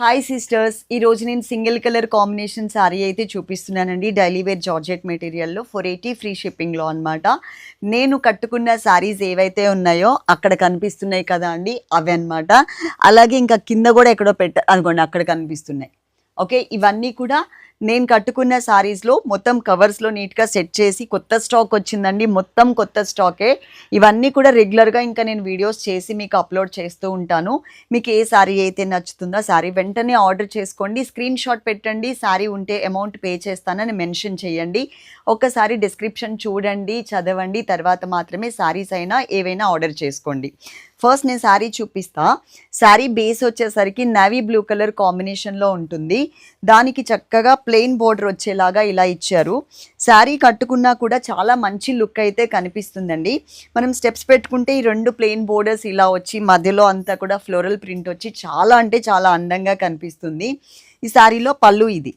Hi sisters ఈ రోజు నేను సింగిల్ కలర్ కాంబినేషన్ శారీ అయితే చూపిస్తున్నానండి. డైలీ వేర్ జార్జెట్ మెటీరియల్లో ఫోర్ ఎయిటీ ఫ్రీ షిప్పింగ్లో అనమాట నేను కట్టుకున్న శారీస్ ఏవైతే ఉన్నాయో అక్కడ కనిపిస్తున్నాయి కదా అండి అవి అన్నమాట. అలాగే ఇంకా కింద కూడా ఎక్కడో పెట్ట అనుకోండి అక్కడ కనిపిస్తున్నాయి. ఓకే ఇవన్నీ కూడా నేను కట్టుకున్న శారీస్లో మొత్తం కవర్స్లో నీట్గా సెట్ చేసి కొత్త స్టాక్ వచ్చిందండి. మొత్తం కొత్త స్టాకే ఇవన్నీ కూడా రెగ్యులర్గా ఇంకా నేను వీడియోస్ చేసి మీకు అప్లోడ్ చేస్తూ ఉంటాను. మీకు ఏ శారీ అయితే నచ్చుతుందో శారీ వెంటనే ఆర్డర్ చేసుకోండి. స్క్రీన్ షాట్ పెట్టండి. శారీ ఉంటే అమౌంట్ పే చేస్తానని మెన్షన్ చేయండి. ఒక్కసారి డిస్క్రిప్షన్ చూడండి చదవండి. తర్వాత మాత్రమే శారీస్ అయినా ఏవైనా ఆర్డర్ చేసుకోండి. ఫస్ట్ నేను శారీ చూపిస్తా. శారీ బేస్ వచ్చేసరికి నావీ బ్లూ కలర్ కాంబినేషన్లో ఉంటుంది. దానికి చక్కగా ప్లెయిన్ బోర్డర్ వచ్చేలాగా ఇలా ఇచ్చారు. శారీ కట్టుకున్నా కూడా చాలా మంచి లుక్ అయితే కనిపిస్తుందండి. మనం స్టెప్స్ పెట్టుకుంటే ఈ రెండు ప్లెయిన్ బోర్డర్స్ ఇలా వచ్చి మధ్యలో అంతా కూడా ఫ్లోరల్ ప్రింట్ వచ్చి చాలా అంటే చాలా అందంగా కనిపిస్తుంది. ఈ శారీలో పళ్ళు ఇది.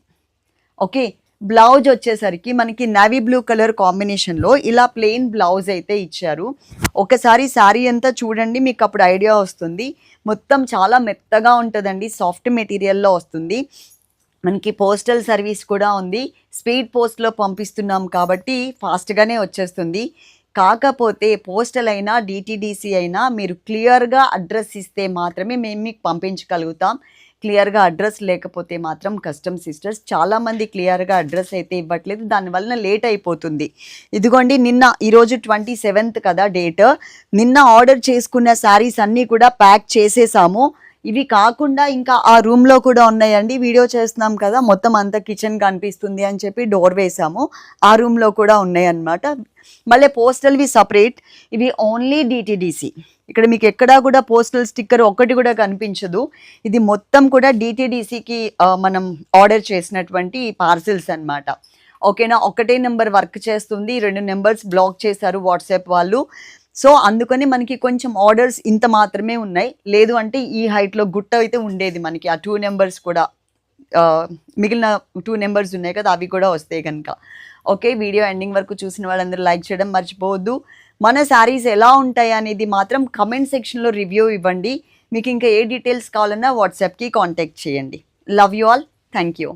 ఓకే బ్లౌజ్ వచ్చేసరికి మనకి నావీ బ్లూ కలర్ కాంబినేషన్లో ఇలా ప్లెయిన్ బ్లౌజ్ అయితే ఇచ్చారు. ఒకసారి శారీ అంతా చూడండి మీకు అప్పుడు ఐడియా వస్తుంది. మొత్తం చాలా మెత్తగా ఉంటుందండి సాఫ్ట్ మెటీరియల్లో వస్తుంది. మనకి పోస్టల్ సర్వీస్ కూడా ఉంది. స్పీడ్ పోస్ట్లో పంపిస్తున్నాం కాబట్టి ఫాస్ట్గానే వచ్చేస్తుంది. కాకపోతే పోస్టల్ అయినా డిటీడీసీ అయినా మీరు క్లియర్గా అడ్రస్ ఇస్తే మాత్రమే మేము మీకు పంపించగలుగుతాం. క్లియర్గా అడ్రస్ లేకపోతే మాత్రం కస్టమ్ సిస్టర్స్ చాలామంది క్లియర్గా అడ్రస్ అయితే ఇవ్వట్లేదు. దానివల్ల లేట్ అయిపోతుంది. ఇదిగోండి నిన్న ఈరోజు ట్వంటీ సెవెంత్ కదా డేట్ నిన్న ఆర్డర్ చేసుకున్న శారీస్ అన్నీ కూడా ప్యాక్ చేసేసాము. ఇవి కాకుండా ఇంకా ఆ రూమ్లో కూడా ఉన్నాయండి. వీడియో చేస్తున్నాం కదా మొత్తం అంతా కిచెన్ కనిపిస్తుంది అని చెప్పి డోర్ వేసాము. ఆ రూమ్లో కూడా ఉన్నాయన్నమాట. మళ్ళీ పోస్టల్వి సపరేట్. ఇవి ఓన్లీ డిటిడిసి ఇక్కడ మీకు ఎక్కడా కూడా పోస్టల్ స్టిక్కర్ ఒక్కటి కూడా కనిపించదు. ఇది మొత్తం కూడా డిటిడిసికి మనం ఆర్డర్ చేసినటువంటి పార్సిల్స్ అన్నమాట. ఓకేనా? ఒకటే నెంబర్ వర్క్ చేస్తుంది. రెండు నెంబర్స్ బ్లాక్ చేశారు వాట్సాప్ వాళ్ళు. సో అందుకని మనకి కొంచెం ఆర్డర్స్ ఇంత మాత్రమే ఉన్నాయి. లేదు అంటే ఈ హైట్లో గుట్ట అయితే ఉండేది మనకి. ఆ టూ నెంబర్స్ కూడా మిగిలిన టూ నెంబర్స్ ఉన్నాయి కదా అవి కూడా వస్తాయి కనుక. ఓకే వీడియో ఎండింగ్ వరకు చూసిన వాళ్ళందరూ లైక్ చేయడం మర్చిపోవద్దు. మన శారీస్ ఎలా ఉంటాయి అనేది మాత్రం కమెంట్ సెక్షన్లో రివ్యూ ఇవ్వండి. మీకు ఇంకా ఏ డీటెయిల్స్ కావాలన్నా వాట్సాప్కి కాంటాక్ట్ చేయండి. Love you all thank you